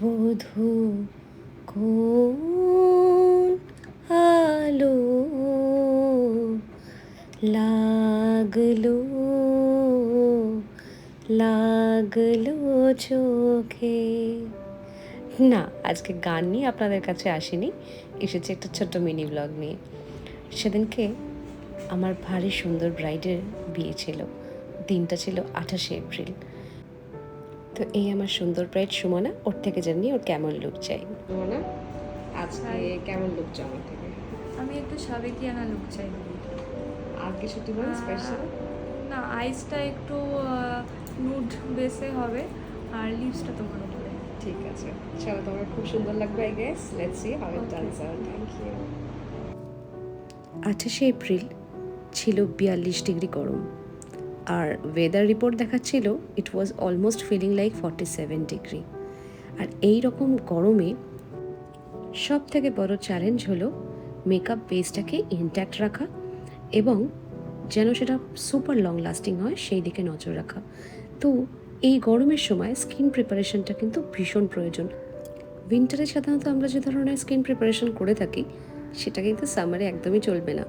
বধু কোন আলো লাগল লাগল চোখে? না, আজকে গান নিয়ে আপনাদের কাছে আসিনি, এসেছে একটা ছোট্ট মিনি ব্লগ নিয়ে। সেদিনকে আমার ভারী সুন্দর ব্রাইডের বিয়ে ছিল, দিনটা ছিল আঠাশে এপ্রিল। তো এই আমার সুন্দর ব্রাইড সুমনা ওর থেকে জানি ওর কেমন লুক চাই। সুমনা আজকে কেমন লুক চাই আমার থেকে? আমি একটু সাবেকিয়ানা লুক চাই। আর কিছু তোমার স্পেশাল না আইসটা একটু নুড বেসে হবে আর লিপসটা তোমার উপরে। ঠিক আছে। চলো তোমার খুব সুন্দর লাগবে I guess let's see how it turns out thank you আঠাশে এপ্রিল ছিল বিয়াল্লিশ ডিগ্রি গরম। আর ওয়েদার রিপোর্ট দেখাচ্ছিল it was almost feeling like forty seven degree আর এই রকম গরমে সব থেকে বড় চ্যালেঞ্জ হলো মেকআপ বেসটাকে ইনট্যাক্ট রাখা এবং যেন সেটা সুপার লং লাস্টিং হয়, সেই দিকে নজর রাখা। তো এই গরমের সময় স্কিন প্রিপারেশনটা কিন্তু ভীষণ প্রয়োজন। উইন্টারে সাধারণত আমরা যে ধরনের স্কিন প্রিপারেশন করে থাকি, সেটা কিন্তু সামারে একদমই চলবে না।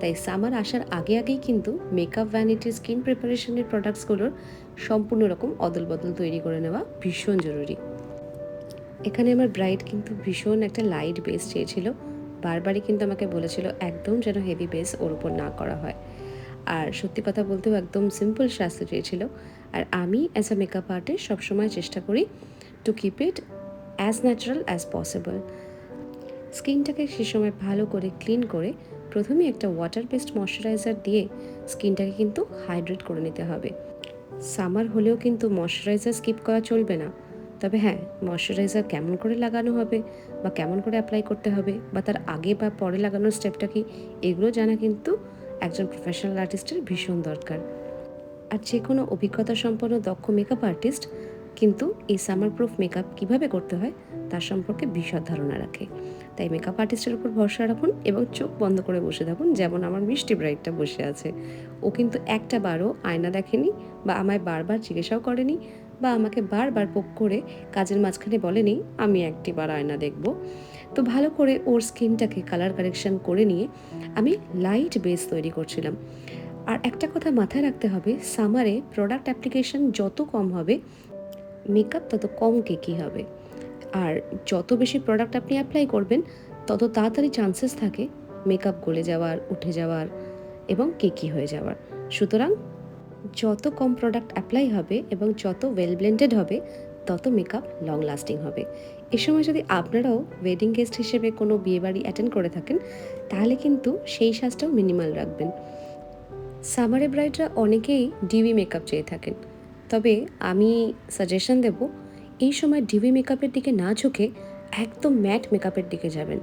তাই সামার আসার আগে আগেই কিন্তু মেকআপ ভ্যানিটির স্কিন প্রিপারেশনের প্রোডাক্টসগুলোর সম্পূর্ণ রকম অদল বদল তৈরি করে নেওয়া ভীষণ জরুরি। এখানে আমার ব্রাইড কিন্তু ভীষণ একটা লাইট বেস চেয়েছিল। বারবারই কিন্তু আমাকে বলেছিল একদম যেন হেভি বেস ওর উপর না করা হয়। আর সত্যি কথা বলতেও একদম সিম্পল সাজতে চেয়েছিল। আর আমি অ্যাজ আ মেকআপ আর্টিস্ট সবসময় চেষ্টা করি to keep it as natural as possible স্কিনটাকে সে সময় ভালো করে ক্লিন করে প্রথমে একটা ওয়াটার বেসড ময়শ্চারাইজার দিয়ে স্কিনটাকে কিন্তু হাইড্রেট করে নিতে হবে। সামার হলেও কিন্তু ময়শ্চারাইজার স্কিপ করা চলবে না। তবে হ্যাঁ ময়শ্চারাইজার কেমন করে লাগানো হবে বা কেমন করে অ্যাপ্লাই করতে হবে বা তার আগে বা পরে লাগানোর স্টেপটা কি, এগুলো জানা কিন্তু একজন প্রফেশনাল আর্টিস্টের ভীষণ দরকার। আর যে কোনো অভিজ্ঞতা সম্পন্ন দক্ষ মেকআপ আর্টিস্ট কিন্তু এই সামার প্রুফ মেকআপ কীভাবে করতে হয়, তার সম্পর্কে বিশদ ধারণা রাখে। তাই মেকআপ আর্টিস্টের উপর ভরসা রাখুন এবং চোখ বন্ধ করে বসে থাকুন, যেমন আমার মিষ্টি ব্রাইডটা বসে আছে। ও কিন্তু একটা বারও আয়না দেখেনি বা আমায় বারবার জিজ্ঞাসাও করেনি বা আমাকে বারবার পোক করে কাজের মাঝখানে বলেনি, আমি একটি বার আয়না দেখব। তো ভালো করে ওর স্কিনটাকে কালার কারেকশন করে নিয়ে আমি লাইট বেস তৈরি করছিলাম। আর একটা কথা মাথায় রাখতে হবে সামারে প্রোডাক্ট অ্যাপ্লিকেশন যত কম হবে মেকআপ তত কম কেকি হবে। আর যত বেশি প্রোডাক্ট আপনি অ্যাপ্লাই করবেন, তত তাড়াতাড়ি চান্সেস থাকে মেকআপ গলে যাওয়ার, উঠে যাওয়ার এবং কেকি হয়ে যাওয়ার। সুতরাং যত কম প্রোডাক্ট অ্যাপ্লাই হবে এবং যত ওয়েল ব্লেন্ডেড হবে, তত মেকআপ লং লাস্টিং হবে। এ সময় যদি আপনারাও ওয়েডিং গেস্ট হিসেবে কোনো বিয়েবাড়ি অ্যাটেন্ড করে থাকেন, তাহলে কিন্তু সেই সাজটাও মিনিমাল রাখবেন। সামারে ব্রাইডরা অনেকেই ডিভি মেকআপ চেয়ে থাকেন। তবে আমি সাজেশন দেব এই সময় ডিভি মেকআপের দিকে না ঝুঁকে একদম ম্যাট মেকআপের দিকে যাবেন।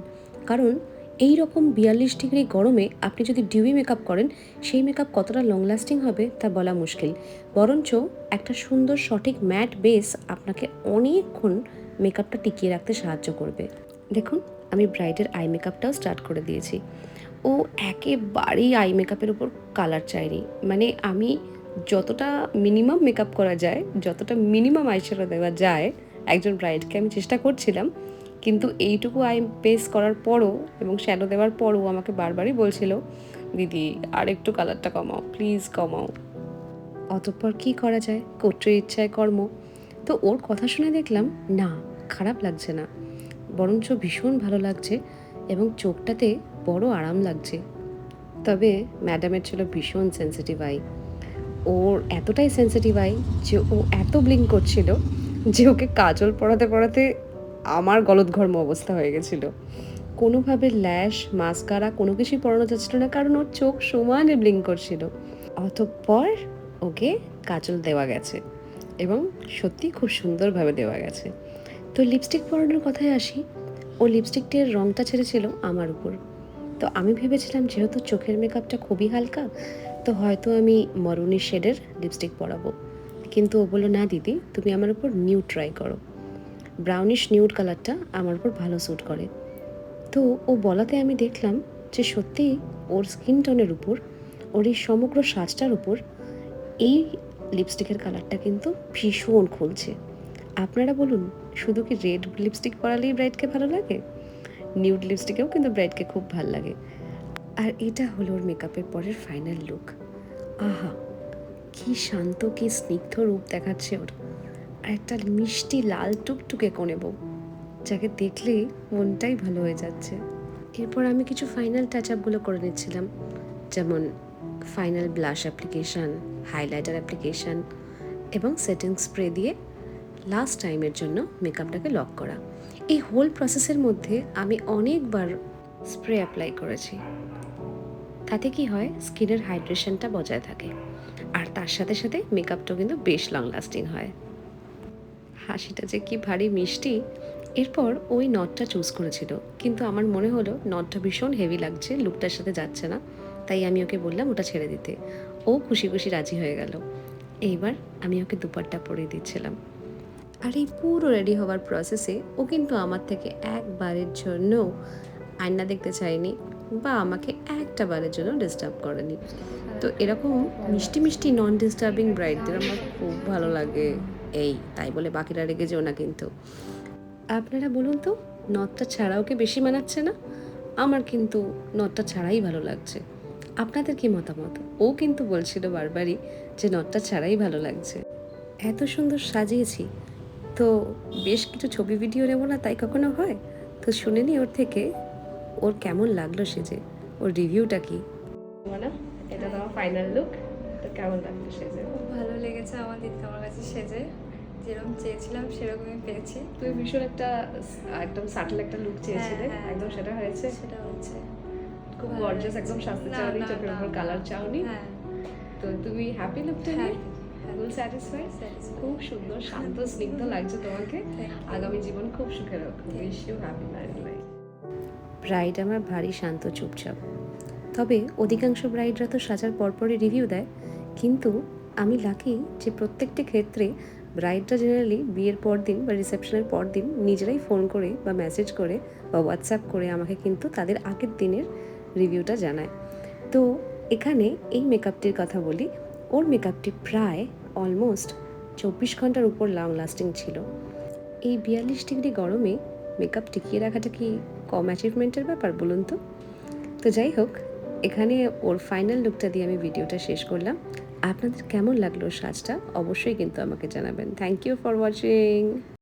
কারণ এই রকম বিয়াল্লিশ ডিগ্রি গরমে আপনি যদি ডিউই মেকআপ করেন, সেই মেকআপ কতটা লং লাস্টিং হবে তা বলা মুশকিল। বরঞ্চ একটা সুন্দর সঠিক ম্যাট বেস আপনাকে অনেকক্ষণ মেকআপটা টিকিয়ে রাখতে সাহায্য করবে। দেখুন, আমি ব্রাইডের আই মেকআপটাও স্টার্ট করে দিয়েছি। ও একেবারেই আই মেকআপের উপর কালার চাইনি মানে আমি যতটা মিনিমাম মেকআপ করা যায়, যতটা মিনিমাম আইশ্যাডো দেওয়া যায়, একজন ব্রাইডকে আমি চেষ্টা করছিলাম, কিন্তু এইটুকু আই পেস করার পরও এবং শ্যাডো দেওয়ার পরও আমাকে বারবারই বলছিল, দিদি, আর একটু কালারটা কমাও প্লিজ কমাও। অতঃপর কি করা যায়? কর্তৃ ইচ্ছায় কর্ম। তো ওর কথা শুনে দেখলাম, না, খারাপ লাগছে না। বরঞ্চ ভীষণ ভালো লাগছে এবং চোখটাতে বড় আরাম লাগছে। তবে ম্যাডামের ছিল ভীষণ সেন্সিটিভ আই ওর এতটাই সেন্সিটিভ আই যে ও এত ব্লিঙ্ক করছিল যে ওকে কাজল পড়াতে পড়াতে আমার গলদঘর্ম অবস্থা হয়ে গেছিল। কোনোভাবে ল্যাশ, মাস্কারা কোনো কিছুই পড়ানো যাচ্ছিল না, কারণ ওর চোখ সমানে ব্লিঙ্ক করছিল। অতঃপর ওকে কাজল দেওয়া গেছে এবং সত্যি খুব সুন্দরভাবে দেওয়া গেছে। তো লিপস্টিক পরানোর কথায় আসি। ও লিপস্টিকটির রঙটা ছেড়েছিল আমার উপর। তো আমি ভেবেছিলাম, যেহেতু চোখের মেকআপটা খুবই হালকা, তো হয়তো আমি মরুনি শেডের লিপস্টিক পরাবো। কিন্তু ও বলল, না দিদি, তুমি আমার উপর নিউ ট্রাই করো। ব্রাউনিশ নিউড কালারটা আমার উপর ভালো স্যুট করে। তো ও বলাতে আমি দেখলাম যে সত্যিই ওর স্কিন টোনের উপর, ওর এই সমগ্র সাজটার উপর এই লিপস্টিকের কালারটা কিন্তু ভীষণ খুলছে। আপনারা বলুন, শুধু কি রেড লিপস্টিক পরালেই ব্রাইডকে ভালো লাগে? নিউড লিপস্টিকেও কিন্তু ব্রাইডকে খুব ভালো লাগে। আর এটা হলো ওর মেকআপের পরের ফাইনাল লুক আহা, কি শান্ত, কি স্নিগ্ধ রূপ দেখাচ্ছে ওর। আর একটা মিষ্টি লাল টুকটুকে কোণে বউ, যাকে দেখলে মনটাই ভালো হয়ে যাচ্ছে। এরপর আমি কিছু ফাইনাল টাচ আপগুলো করে নিচ্ছিলাম, যেমন final blush application highlighter application এবং সেটিং স্প্রে দিয়ে লাস্ট টাইমের জন্য মেকআপটাকে লক করা। এই হোল প্রসেসের মধ্যে আমি অনেকবার স্প্রে অ্যাপ্লাই করেছি। তাতে কি হয়? স্কিনের হাইড্রেশনটা বজায় থাকে। আর তার সাথে সাথে মেকআপটাও কিন্তু বেশ লং লাস্টিং হয়। হাসিটা যে কি ভারী মিষ্টি। এরপর ওই নটটা চুজ করেছিল। কিন্তু আমার মনে হলো নটটা ভীষণ হেভি লাগছে লুকটার সাথে যাচ্ছে না। তাই আমি ওকে বললাম, ওটা ছেড়ে দিতে। ও খুশি খুশি রাজি হয়ে গেল। এইবার আমি ওকে দুপাট্টা পরিয়ে দিচ্ছিলাম। আর এই পুরো রেডি হওয়ার প্রসেসে ও কিন্তু আমার থেকে একবারের জন্য আয়না দেখতে চায়নি বা আমাকে একটা বারের জন্য ডিস্টার্ব করেনি। তো এরকম মিষ্টি মিষ্টি নন ডিস্টার্বিং ব্রাইডদের আমার খুব ভালো লাগে। এই, তাই বলে বাকিরা রেগে যেও না কিন্তু। আপনারা বলুন তো, নথটা ছাড়াও কি বেশি মানাচ্ছে না? আমার কিন্তু নথটা ছাড়াই ভালো লাগছে। আপনাদের কি মতামত? ও কিন্তু বলছিল বারবারই যে নথটা ছাড়াই ভালো লাগছে। এত সুন্দর সাজিয়েছি তো বেশ কিছু ছবি ভিডিও নেব না তাই কখনো হয়? তো শুনে নি ওর থেকে ওর কেমন লাগল সেজে ওর রিভিউটা কি? মানে এটা তোমার ফাইনাল লুক তো কেমন লাগল সেজে খুব ভালো লেগেছে আমার দিদি আমার কাছে সেজে যেরকম চেয়েছিলাম সেরকমই পেয়েছি। তুমি ভীষণ একটা একদম সাটল একটা লুক চেয়েছিলে হ্যাঁ, হ্যাঁ। একদম সেটা হয়েছে। সেটা হচ্ছে খুব ভালো গর্জাস একদম সাজতে চাওনি চোখের উপর কালার চাওনি। হ্যাঁ। তো তুমি হ্যাপি লুকটা নিয়ে ফুল স্যাটিসফাইড. খুব সুন্দর শান্ত স্নিগ্ধ লাগছে তোমাকে। আগামী জীবন খুব সুখের হোক। Wish you happy married life bride আমার ভারী শান্ত চুপচাপ। তবে অধিকাংশ ব্রাইডরা তো সাজার পরপরই রিভিউ দেয়। কিন্তু আমি লাকি যে প্রত্যেকটি ক্ষেত্রে ব্রাইডরা জেনারেলি বিয়ের পর দিন বা রিসেপশনের পর দিন নিজেরাই ফোন করে বা মেসেজ করে বা হোয়াটসঅ্যাপ করে আমাকে কিন্তু তাদের আগের দিনের রিভিউটা জানায়। তো এখানে এই মেকআপটির কথা বলি। ওর মেকআপটি প্রায় অলমোস্ট চব্বিশ ঘণ্টার উপর লং লাস্টিং ছিল। এই বিয়াল্লিশ ডিগ্রি গরমে মেকআপ টিকিয়ে রাখাটা কি কম অ্যাচিভমেন্টের ব্যাপার বলুন তো? তো যাই হোক, এখানে ওর ফাইনাল লুকটা দিয়ে আমি ভিডিওটা শেষ করলাম। আপনাদের কেমন লাগল সাজটা? অবশ্যই কিন্তু আমাকে জানাবেন। Thank you for watching